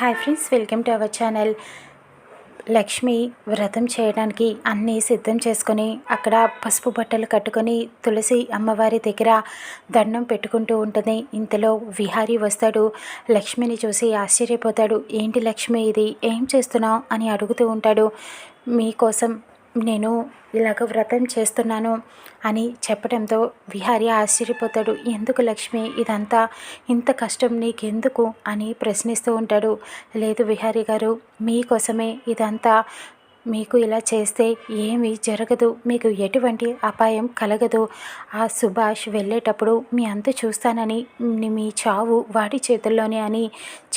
Hi friends welcome to our channel. Lakshmi వ్రతం చేయడానికి అన్నీ సిద్ధం చేసుకొని అక్కడ పసుపు బట్టలు కట్టుకొని తులసి అమ్మవారి దగ్గర దండం పెట్టుకుంటూ ఉంటుంది. ఇంతలో విహారీ వస్తాడు. లక్ష్మిని చూసి ఆశ్చర్యపోతాడు. ఏంటి లక్ష్మి ఇది? ఏం చేస్తున్నావు? అని అడుగుతూ ఉంటాడు. మీకోసం నేను ఇలాగ వ్రతం చేస్తున్నాను అని చెప్పడంతో విహారి ఆశ్చర్యపోతాడు. ఎందుకు లక్ష్మి? ఇదంతా ఇంత కష్టం నీకెందుకు? అని ప్రశ్నిస్తూ ఉంటాడు. లేదు విహారి గారు మీకోసమే ఇదంతా మీకు ఇలా చేస్తే ఏమీ జరగదు మీకు ఎటువంటి అపాయం కలగదు. ఆ సుభాష్ వెళ్ళేటప్పుడు మీ అంత చూస్తానని మీ చావు వాడి చేతుల్లోనే అని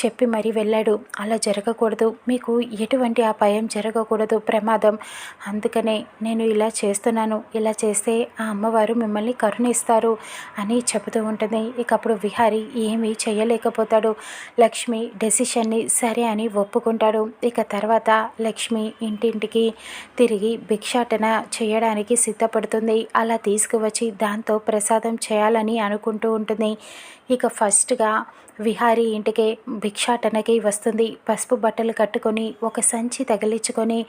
చెప్పి మరీ వెళ్ళాడు. అలా జరగకూడదు మీకు ఎటువంటి అపాయం జరగకూడదు ప్రమాదం. అందుకనే నేను ఇలా చేస్తున్నాను ఇలా చేస్తే ఆ అమ్మవారు మిమ్మల్ని కరుణిస్తారు అని చెబుతూ ఉంటుంది. ఇక అప్పుడు విహారి ఏమీ చేయలేకపోతాడు. లక్ష్మి డెసిషన్ని సరే అని ఒప్పుకుంటాడు. ఇక తర్వాత లక్ష్మి ఇంటి ఇంటికి తిరిగి భిక్షాటన చేయడానికి సిద్ధపడుతుంది. అలా తీసుకువచ్చి దాంతో ప్రసాదం చేయాలని అనుకుంటూ ఉంటుంది. ఇక ఫస్ట్గా విహారీ ఇంటికి భిక్షాటనకి వస్తుంది. పసుపు బట్టలు కట్టుకొని ఒక సంచి తగిలించుకొని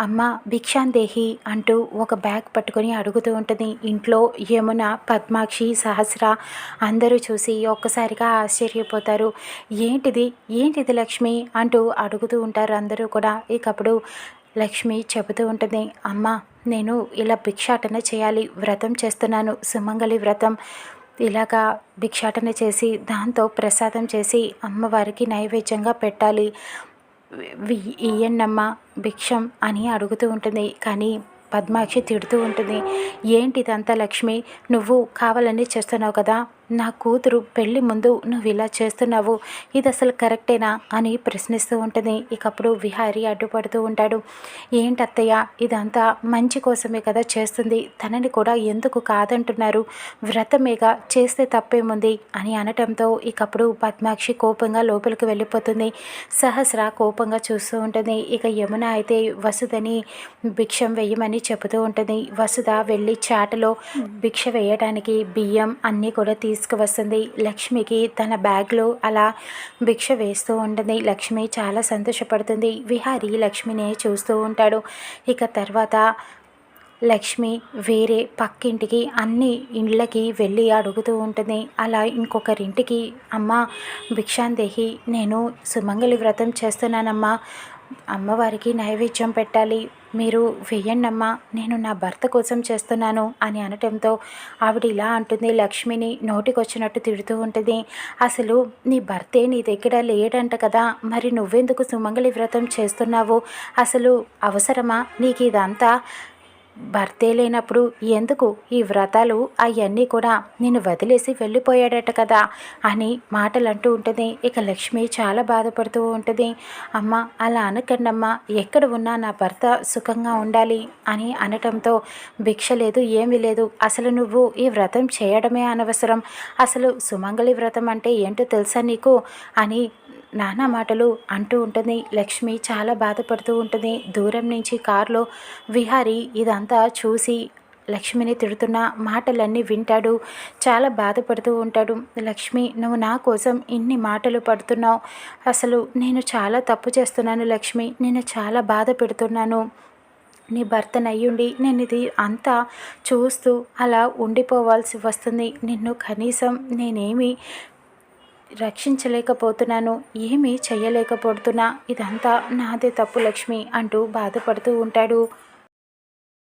అమ్మ భిక్షాందేహి అంటూ ఒక బ్యాగ్ పట్టుకొని అడుగుతూ ఉంటుంది. ఇంట్లో యమున పద్మాక్షి సహస్ర అందరూ చూసి ఒక్కసారిగా ఆశ్చర్యపోతారు. ఏంటిది? ఏంటిది లక్ష్మి? అంటూ అడుగుతూ ఉంటారు అందరూ కూడా. ఇకప్పుడు లక్ష్మి చెబుతూ ఉంటుంది అమ్మ నేను ఇలా భిక్షాటన చేయాలి వ్రతం చేస్తున్నాను సుమంగళి వ్రతం. ఇలాగా భిక్షాటన చేసి దాంతో ప్రసాదం చేసి అమ్మవారికి నైవేద్యంగా పెట్టాలి. ఇయ్యండమ్మ భిక్షం అని అడుగుతూ ఉంటుంది. కానీ పద్మాక్షి తిడుతూ ఉంటుంది ఏంటిదంతా లక్ష్మి? నువ్వు కావాలని చేస్తున్నావు కదా నా కూతురు పెళ్ళి ముందు నువ్వు ఇలా చేస్తున్నావు ఇది అసలు కరెక్టేనా అని ప్రశ్నిస్తూ ఉంటుంది. ఇకప్పుడు విహారి అడ్డుపడుతూ ఉంటాడు. ఏంటత్తయ్య ఇదంతా మంచి కోసమే కదా చేస్తుంది. తనని కూడా ఎందుకు కాదంటున్నారు? వ్రతమేగా? చేస్తే తప్పేముంది? అని అనటంతో ఇకప్పుడు పద్మాక్షి కోపంగా లోపలికి వెళ్ళిపోతుంది. సహస్ర కోపంగా చూస్తూ ఉంటుంది. ఇక యమున అయితే వసుదని భిక్షం వేయమని చెబుతూ ఉంటుంది. వసుధ వెళ్ళి చాటలో భిక్ష వేయడానికి బియ్యం అన్నీ కూడా తీసుకువస్తుంది. లక్ష్మికి తన బ్యాగ్లో అలా భిక్ష వేస్తూ ఉంటుంది. లక్ష్మి చాలా సంతోషపడుతుంది. విహారి లక్ష్మిని చూస్తూ ఉంటాడు. ఇక తర్వాత లక్ష్మి వేరే పక్కింటికి అన్ని ఇండ్లకి వెళ్ళి అడుగుతూ ఉంటుంది. అలా ఇంకొకరింటికి అమ్మ భిక్షాందేహి నేను సుమంగళి వ్రతం చేస్తున్నానమ్మా. అమ్మవారికి నైవేద్యం పెట్టాలి. మీరు వెయ్యండమ్మా నేను నా భర్త కోసం చేస్తున్నాను అని అనటంతో ఆవిడ ఇలా అంటుంది లక్ష్మిని నోటికొచ్చినట్టు తిడుతూ ఉంటుంది. అసలు నీ భర్తే నీ దగ్గర లేడంట కదా మరి నువ్వెందుకు సుమంగళి వ్రతం చేస్తున్నావు? అసలు అవసరమా? నీకు ఇదంతా భర్తే లేనప్పుడు ఎందుకు ఈ వ్రతాలు అవన్నీ కూడా నేను వదిలేసి వెళ్ళిపోయాడట కదా అని మాటలు అంటూ ఉంటుంది. ఇక లక్ష్మి చాలా బాధపడుతూ ఉంటుంది. అమ్మ అలా అనకండమ్మా ఎక్కడ ఉన్నా నా భర్త సుఖంగా ఉండాలి అని అనటంతో భిక్ష లేదు ఏమీ లేదు. అసలు నువ్వు ఈ వ్రతం చేయడమే అనవసరం. అసలు సుమంగళి వ్రతం అంటే ఏంటో తెలుసా నీకు? అని నానా మాటలు అంటూ ఉంటుంది. లక్ష్మి చాలా బాధపడుతూ ఉంటుంది. దూరం నుంచి కారులో విహారీ ఇదంతా చూసి లక్ష్మిని తిడుతున్న మాటలన్నీ వింటాడు. చాలా బాధపడుతూ ఉంటాడు. లక్ష్మి నువ్వు నా కోసం ఇన్ని మాటలు పడుతున్నావు. అసలు నేను చాలా తప్పు చేస్తున్నాను లక్ష్మి. నేను చాలా బాధ పెడుతున్నాను. నీ భర్తనయ్యుండి నేను ఇది అంతా చూస్తూ అలా ఉండిపోవాల్సి వస్తుంది. నిన్ను కనీసం నేనేమి రక్షించలేకపోతున్నాను ఏమీ చేయలేకపోతున్నా ఇదంతా నాదే తప్పు లక్ష్మి అంటూ బాధపడుతూ ఉంటాడు.